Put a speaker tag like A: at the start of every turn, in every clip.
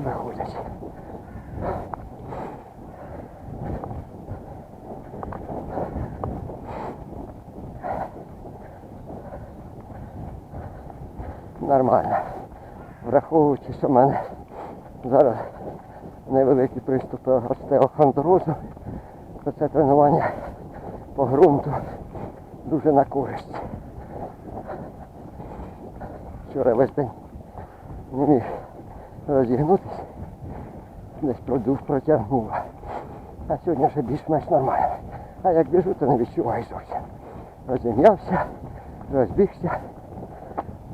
A: виходять. Нормально. Враховуючи, що в мене зараз невеликі приступи остеохондрозу, то це тренування по ґрунту дуже на користь. Вчора весь день не міг розігнутися, десь продув протягнув. А сьогодні вже більш-менш нормально. А як біжу, то не відчуваю зовсім. Розім'явся, розбігся.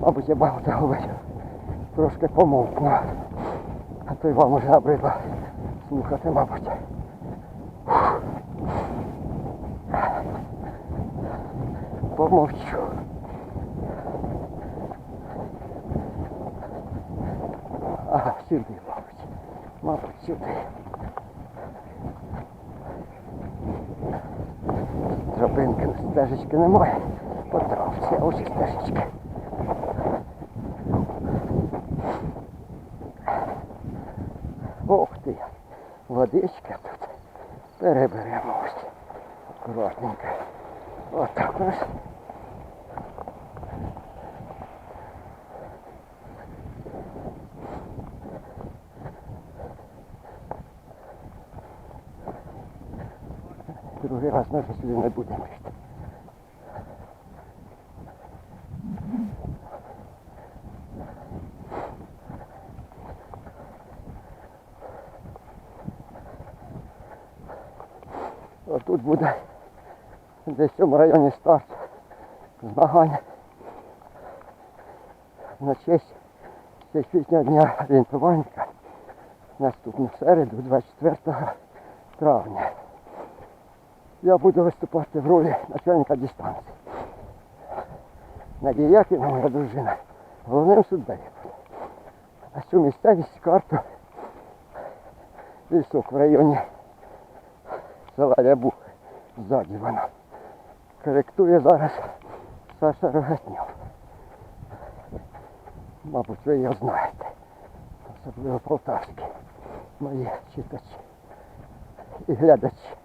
A: Мабуть, я багато говорю. Трошки помовкну. А то й вам уже набридло слухати, мабуть. Помовчу. Ага, сюди, мабуть. Мабуть, сюди. Тропинки, стежечки немає. По травці, а ось і стежечки. Ох ти, водичка тут. Переберемо ось. Акуратненько. Отак у нас. Другий раз ми вже сюди не будемо йти. Отут буде десь в цьому районі старт змагань на честь всесвітнього дня орієнтувальника наступну середу, 24 травня. Я буду виступати в ролі начальника дистанції. Надія Яківна, моя дружина, головним суддею. А цю місцевість карту лісок в районі села Рябух ззаді вона. Коректує зараз Саша Рогатньов. Мабуть, ви його знаєте. Особливо полтавські мої читачі і глядачі.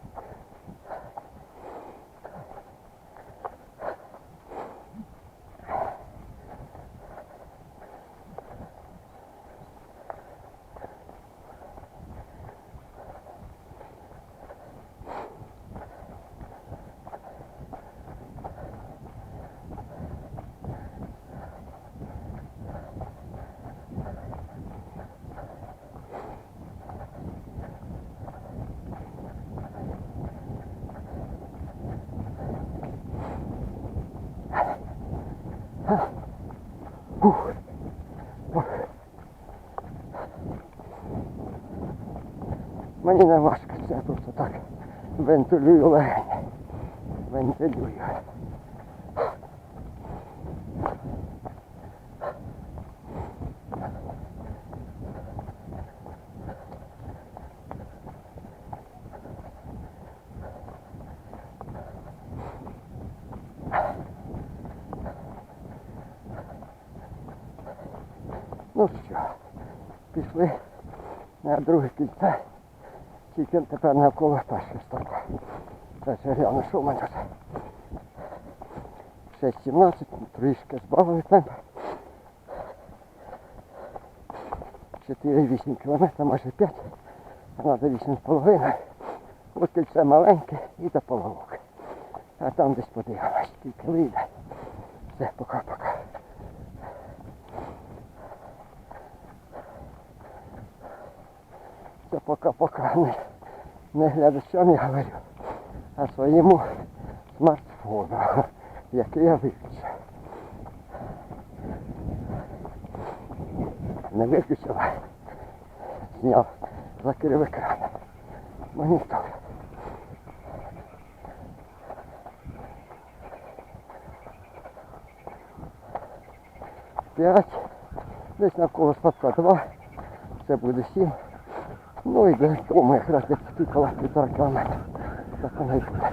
A: Мені не важко, це просто так вентилюю легені. Вентилюю. Ну що, пішли на друге кільце. Тільки тепер навколо першого. Це ще гляну, що в мене тут. 6.17, трішки збавили темп. 4,8 км, майже 5, а треба 8,5. Ось кільце маленьке і до половок. А там десь подивимось, скільки вийде. Все, пока-пока. Це пока-пока не, не глядачам я говорю, а своєму смартфону, який я виключив. Не виключив, а зняв, закрив екран. Монітор. П'ять. Десь навколо стопка два. Це буде сім. Ну і для цього якраз десь тикала півтора кілометра. Так она і буде.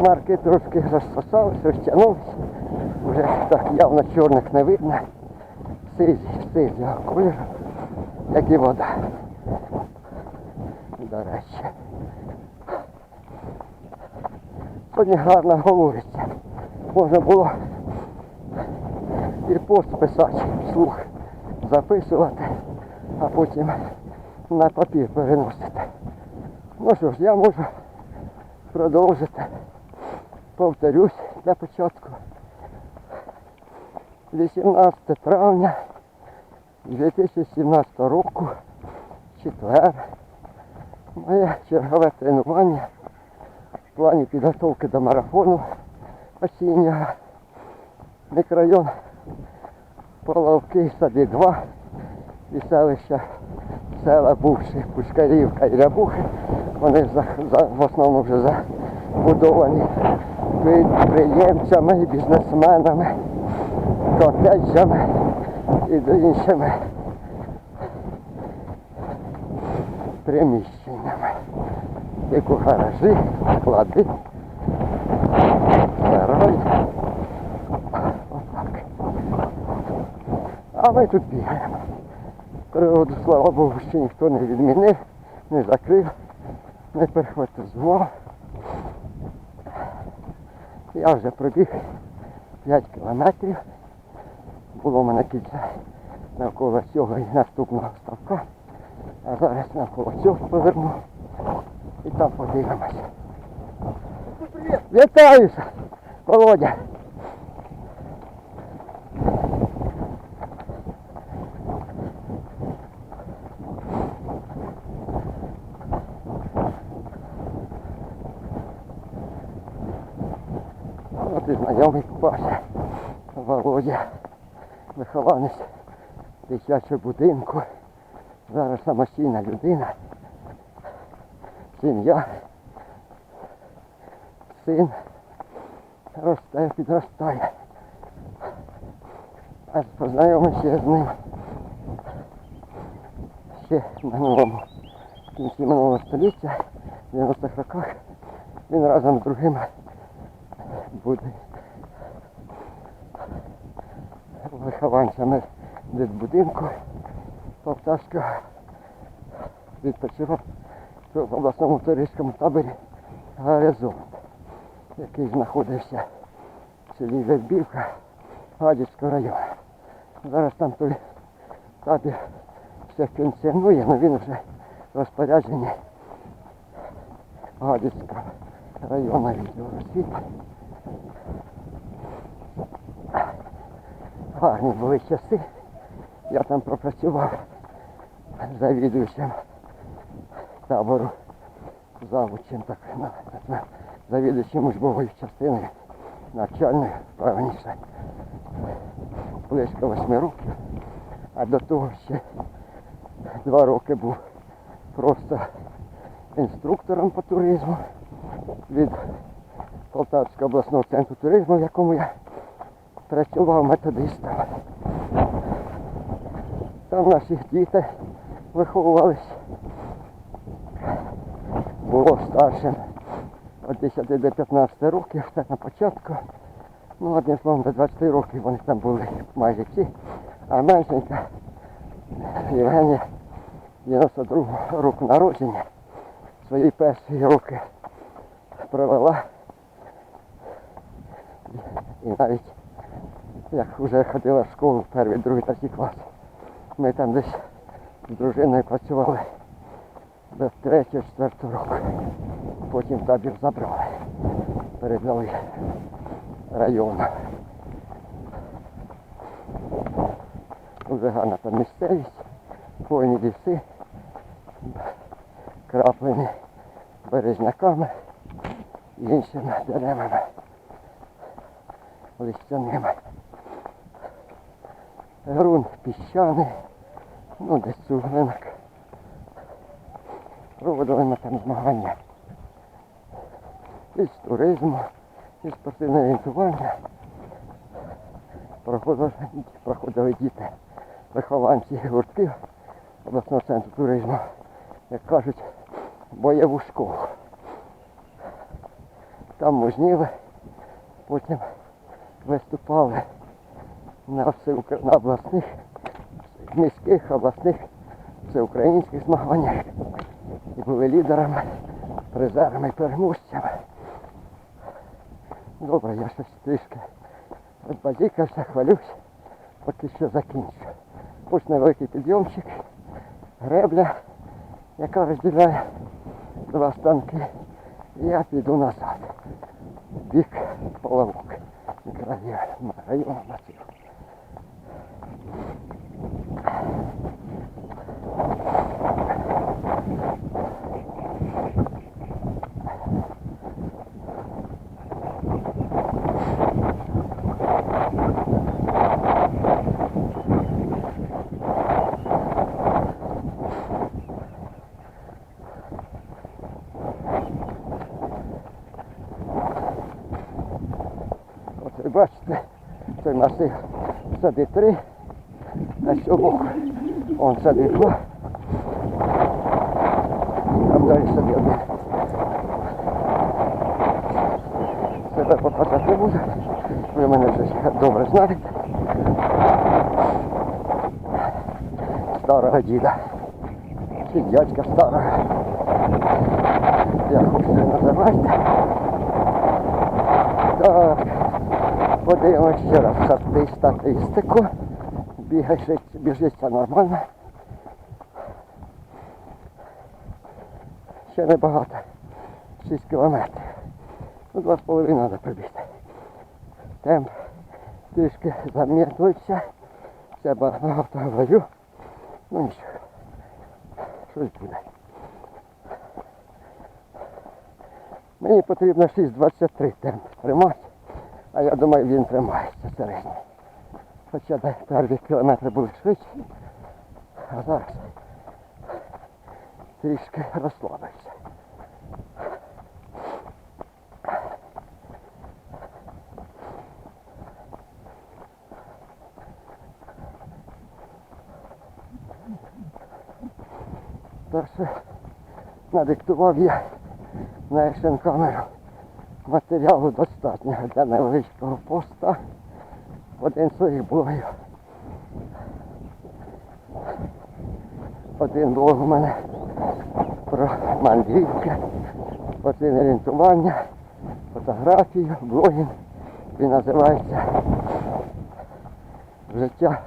A: Марки трошки розсосалися, розтягнулися. Вже так явно чорних не видно. Сизі, сизього кольору, як і вода. До речі. Сьогодні гарно говориться. Можна було і пост писати вслух, записувати, а потім на папір переносити. Ну що ж, я можу продовжити. Повторюсь для початку. 18 травня 2017 року, четвер, моє чергове тренування в плані підготовки до марафону осіннього. Мікрорайон Половки, Сади 2 і селища села бувші Пушкарівка і Рябухи. Вони за, за, в основному вже забудовані підприємцями і бізнесменами, котеджами і іншими приміщеннями. Як у гаражі, склади, сарай. Отак. А ми тут бігаємо. Природу, слава Богу, ще ніхто не відмінив, не закрив, не перехватизував. Я вже пробіг 5 кілометрів. Було в мене кільця навколо цього і наступного ставка. А зараз навколо цього поверну і там подивимося. Вітаюся, Володя. От і знайомий попався. Володя, вихованець дитячого будинку. Зараз самостійна людина. Сім'я. Син росте, підростає. А познайомився з ним ще в минулому в кінці минулого століття, в 90-х роках. Він разом з другими буде вихованцями дитбудинку Полтавського відпочивав в обласному туристському таборі Горизонт, який знаходився в селі Вербівка Гадівського району. Зараз там той табір все функціонує, але він вже в розпорядженні Гадівського району відділу освіти. Гарні були часи. Я там пропрацював завідуючим табору, завучем, так, на, завідуючим учбовою частиною, навчальною, правильніше, близько восьми років. А до того ще два роки був просто інструктором по туризму від Полтавського обласного центру туризму, в якому я працював методистом. Там наші діти виховувались. Було старшим від 10 до 15 років, це на початку. Ну, одним словом, до 20 років вони там були майже всі. А меншенька Євгенія 92 року народження свої перші роки провела. І навіть як вже ходила в школу, перший, другий, третій клас. Ми там десь з дружиною працювали до третього, четвертого року. Потім табір забрали. Передали району. Дуже гарна там місцевість, хвойні ліси, краплені березняками і іншими деревами, листяними. Грунт піщаний, ну десь суглинок. Проводили ми там змагання із туризму, із спортивного орієнтування. Проходили, проходили діти, вихованці гуртків обласного центру туризму, як кажуть, бойову школу. там мужніли, потім виступали на, всеукр... на обласних, міських, обласних, всеукраїнських змаганнях і були лідерами, призерами переможцями. Добре, я щось трішки розбазікався, хвалюсь, поки що закінчу. Ось невеликий підйомчик, гребля, яка розділяє два станки. Я піду назад. Бік половок. Мікрорайону району baš to je masiv, sad je tri, а з цього боку он сади два. Там далі сади один. Себе показати не буду. Ви мене вже добре знаєте. Старого діда. Чи дядька старого. Як хочете називайте. Так, подивимось ще раз статистику. Бігається, біжиться нормально. Ще небагато. 6 кілометрів. Ну, два з половиною треба прибігти. Темп трішки замітлився. Це багато говорю. Ну нічого. Щось буде. Мені потрібно 6,23 темп тримати, а я думаю, він тримається середньо. Хоча де перші кілометри були швидші, а зараз трішки розслабився. Що надиктував я на екшн матеріалу достатньо для невеличкого поста один своїх блогів. Один блог у мене про мандрівки, один орієнтування, фотографію, блогінг. Він називається Життя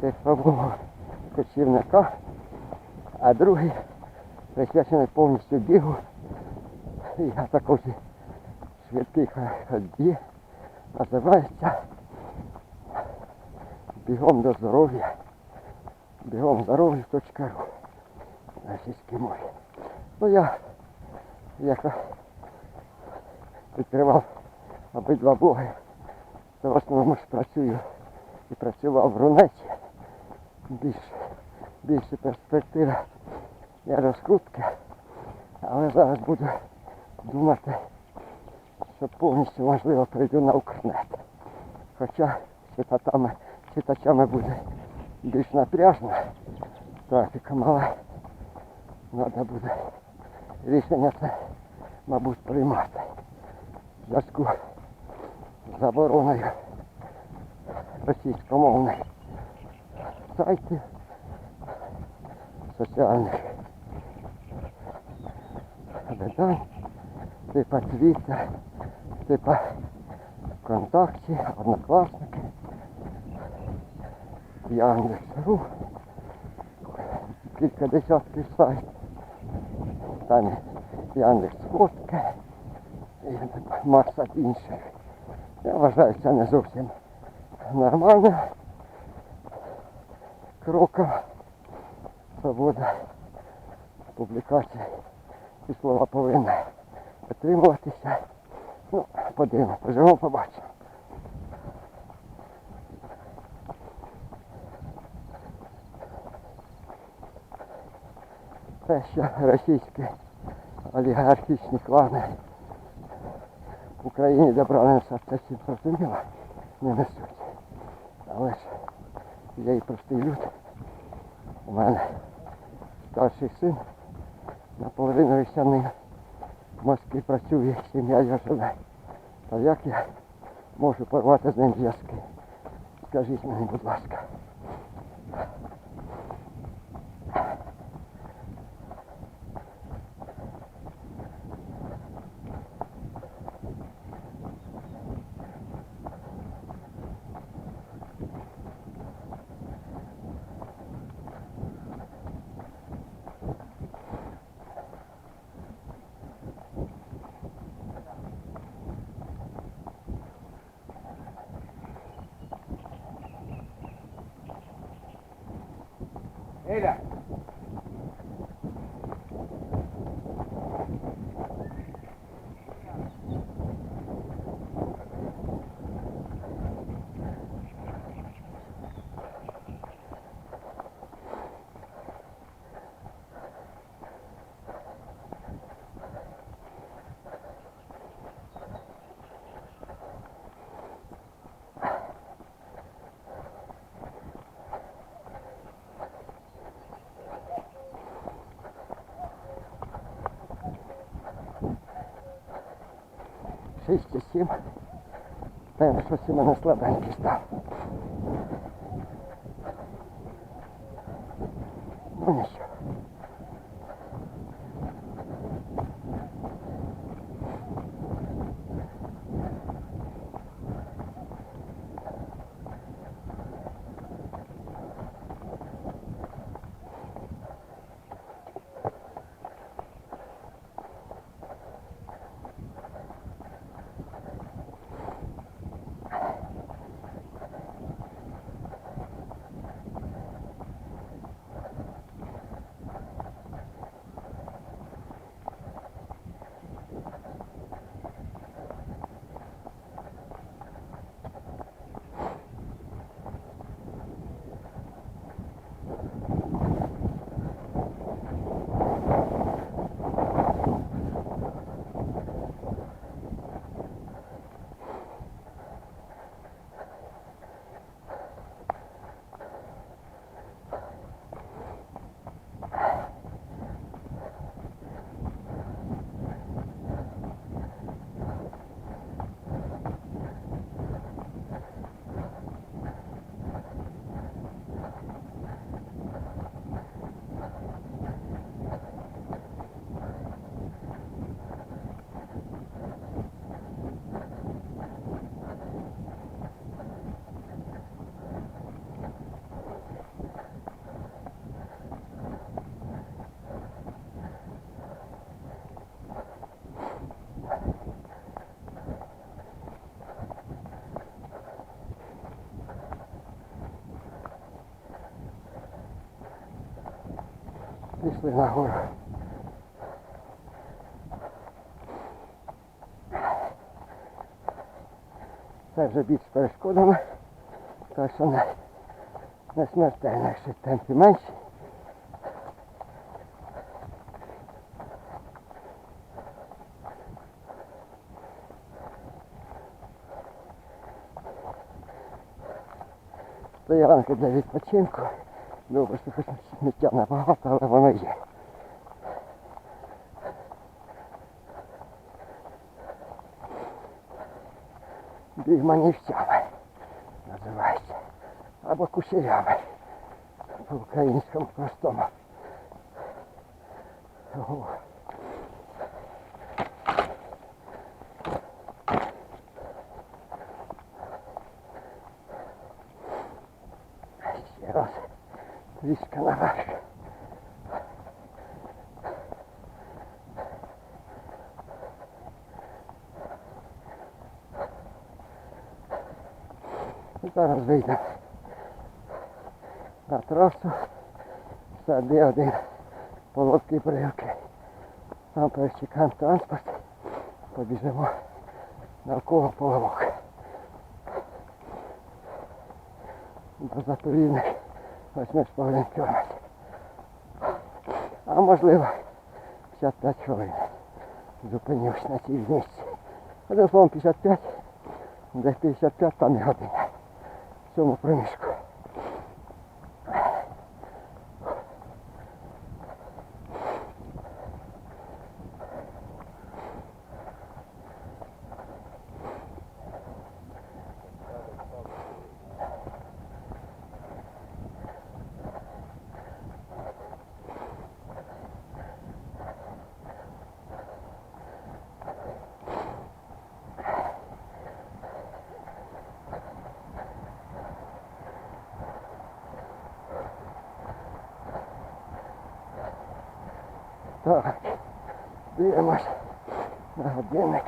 A: цифрового кочівника, а другий присвячений повністю бігу. Я також і швидкій ходьбі називається бігом до здоров'я. Бігом здоров'я.ру російській мові. Ну я як відкривав обидва блоги, то в основному ж працюю і працював в Рунеті. Більш, більше перспективи для розкрутки. Але зараз буду думати, що повністю можливо прийду на Укрнет. Хоча читатами, читачами буде більш напряжно, трафіка мала. Треба буде рішення це, мабуть, приймати. В зв'язку з забороною російськомовних сайтів, соціальних видань, типа Твіттер, типа ВКонтакті, Яндекс.ру, кілька десятків сайтів. Там Яндекс Фотки і маса інших. Я вважаю, це не зовсім нормально. Кроком свобода публікацій і слова повинні підтримуватися. Ну, подивимося, поживемо, побачимо. Те, що російські олігархічні клани в Україні добрали на це всім зрозуміло, не несуть. Але ж я і простий люд. У мене старший син наполовину росіянин. в Москві працює, сім'я його живе. Та як я можу порвати з ним зв'язки? Скажіть мені, будь ласка. 307. Та я щось у мене слабенький став. Пішли нагору. Це вже більш перешкодами, так що не, не смертельно, якщо темпи менші. Стоянка для відпочинку. Добре, сміття небагато, але воно є. Бігманівцями називається. Або кушерями. По-українському простому. Ого. Ще раз. Трішки наверх. Зараз вийдемо на трасу. Сади один половки брилки. Там перечекаємо транспорт. Побіжимо навколо половок. До заповідних 8,5 кілометрів. А можливо 55 хвилин. Зупинився на цій місці. Одним словом 55, десь 55 там і година. В цьому приміжку. Так. Дивимось на годинник.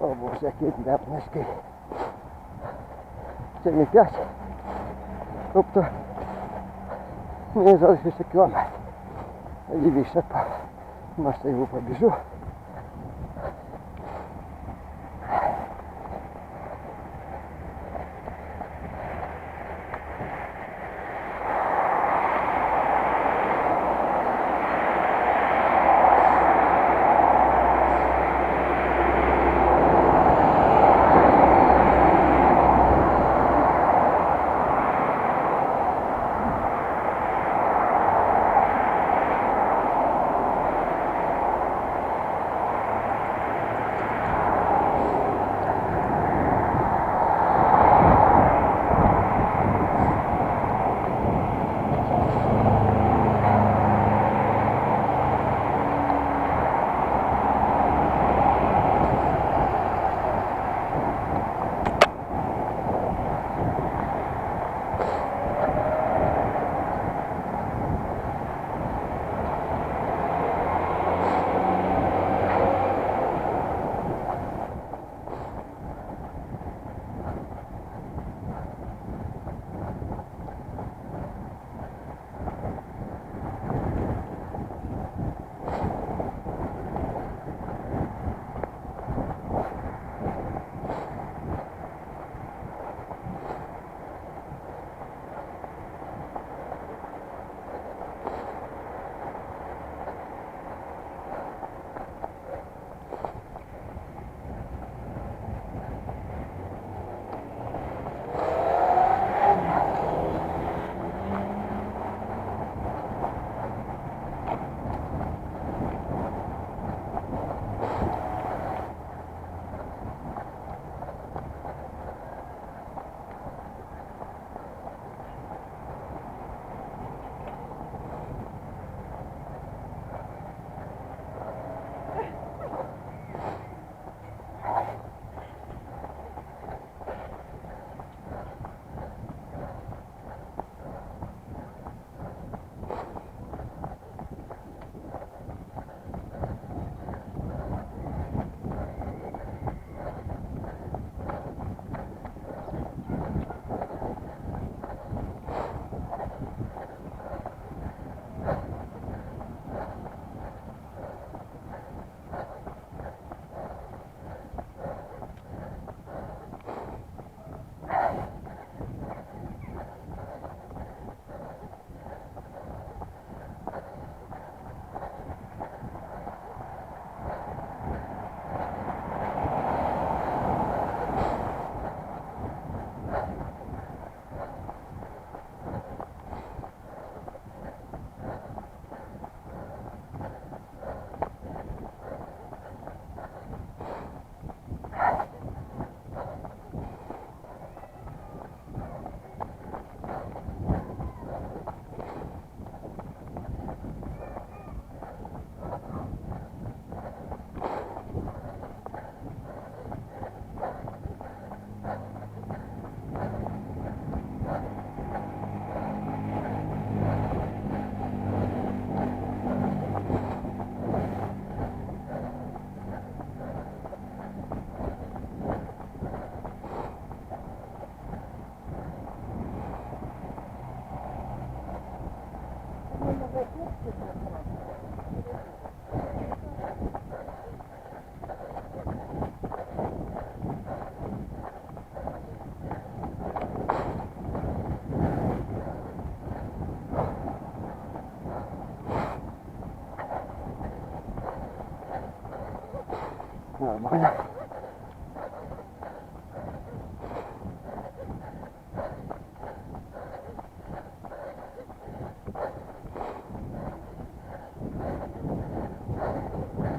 A: О боже, який днеп низький. Це не 5. Тобто мені залишився кілометр. Лівіше по масиву побіжу. Нормально. Здрасте.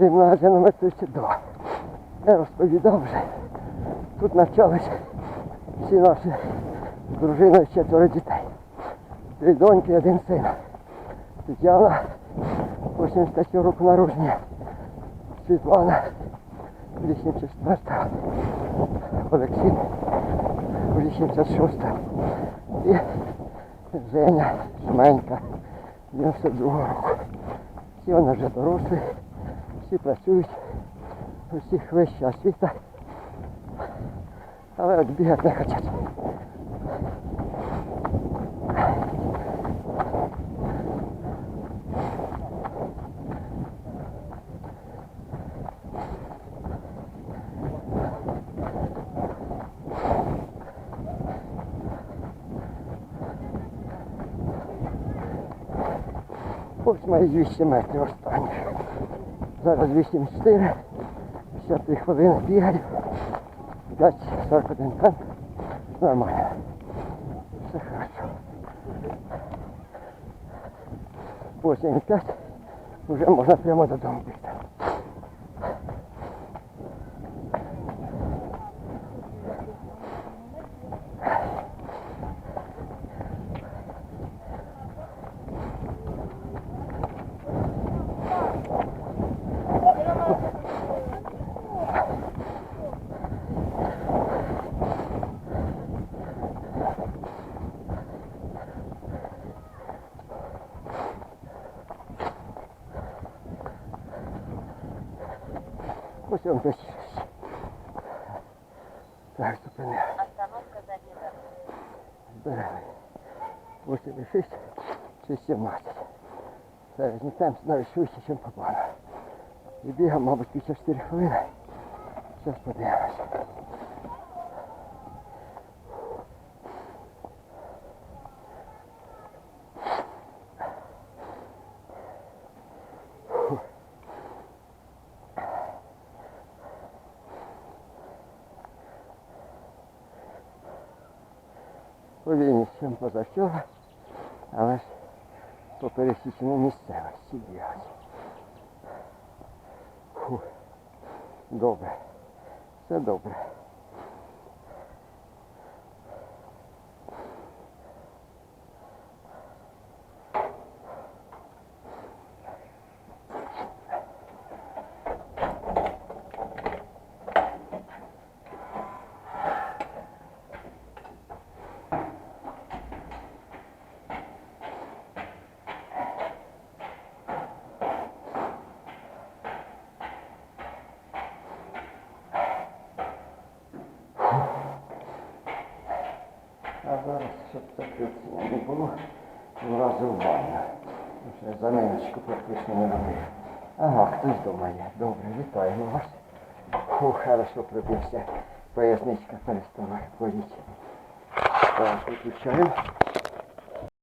A: Гімназія номер 32. Я розповідав вже. Тут навчались всі наші з дружиною четверо дітей. Дві доньки, і один син. Тетяна, 83 року народження. Світлана, 84 Олексій, 86 І Женя, Шменька, 92 року. Всі вони вже дорослі, всі працюють, у всіх вища освіта, але от бігати не хочуть. Ось мої 200 метрів останні. Зараз 8,4, 53 хвилини бігаю. 5,41 темп. Нормально. Все хорошо. 8,5 вже можна прямо додому бігти. Ось він десь. Так, зупинив.
B: Остановка занята.
A: Збирали. 8,6, 6,17. Середній темп навіть швидше, ніж по плану. І бігав, мабуть, після 4 хвилини. Зараз подивимось. Фу. Добре. Все добре. А зараз, щоб таке не було, влазив в ванну. Вже практично не робив. Ага, хтось дома є. Добре, вітаємо вас. Фу, хорошо пробився. Поясничка перестала боліти. Так, виключаємо.